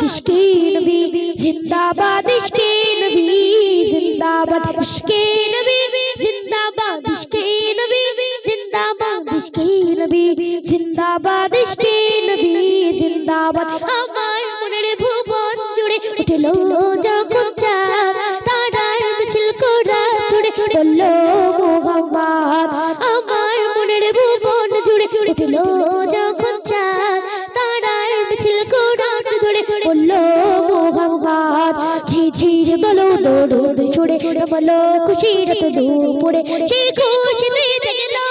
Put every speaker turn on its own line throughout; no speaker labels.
ইশকে নবী জিন্দাবাদ ইশকে নবী জিন্দাবাদ ইশকে নবী জিন্দাবাদ ইশকে নবী জিন্দাবাদ ইশকে নবী জিন্দাবাদ ইশকে নবী জিন্দাবাদ। আমার মনের ভুবন জুড়ে উঠল যখন চাঁদ, তারার মিছিল করা ছুড়ে বলল মোহাম্মদ। আমার মনের ভুবন জুড়ে উঠল যখন দৌড় ছুড়ে বলো খুশির তো দুপুরে সেই খুশিতে জেগেলো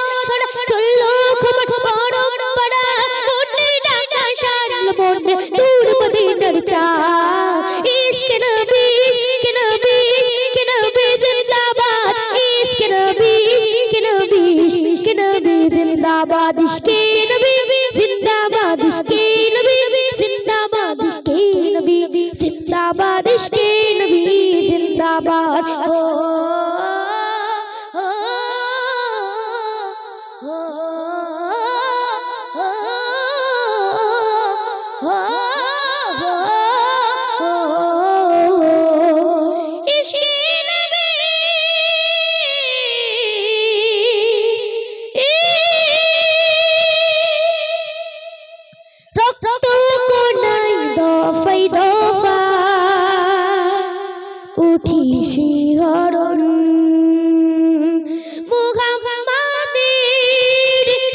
উঠি শিহরণ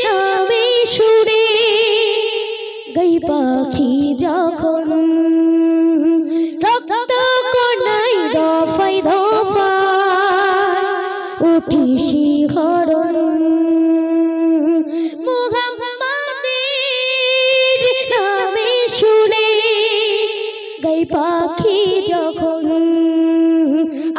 নামে সুরে গই পাখি যখন রক্ত কোনাই দফাই দফা উঠি শিহরণ পাখি যখন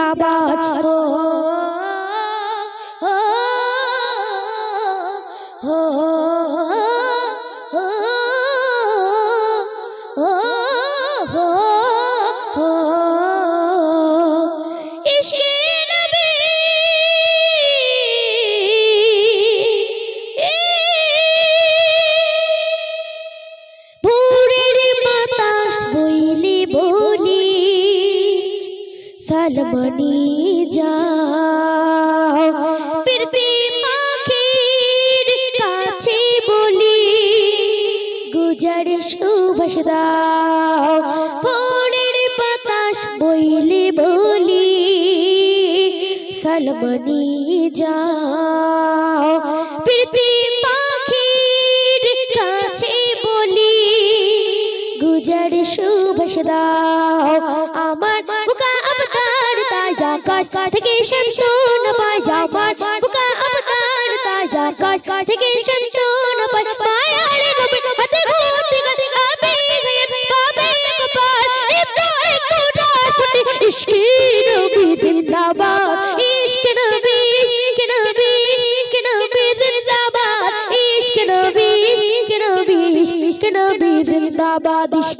জিন্দাবাদ ও সালমনি যাও। ফিরতে পাখির কাছে বলি, গুজর সুভাষ দাও। ভোরের বাতাস বইলে বলি, সালমনি যাও। ফিরতে পাখির কাছে বলি, গুজর সুভাষ দাও। আমার থেকে সন্তোন পায় যাবার বুকা আবতার তাই জাকাত থেকে সন্তোন পায়? মায়ার নবী, হাতে ঘুরতে গতে গয়ে পাবে কপাল এতো একটু রাসুটি ইশকে নবী জিন্দাবাদ। ইশকে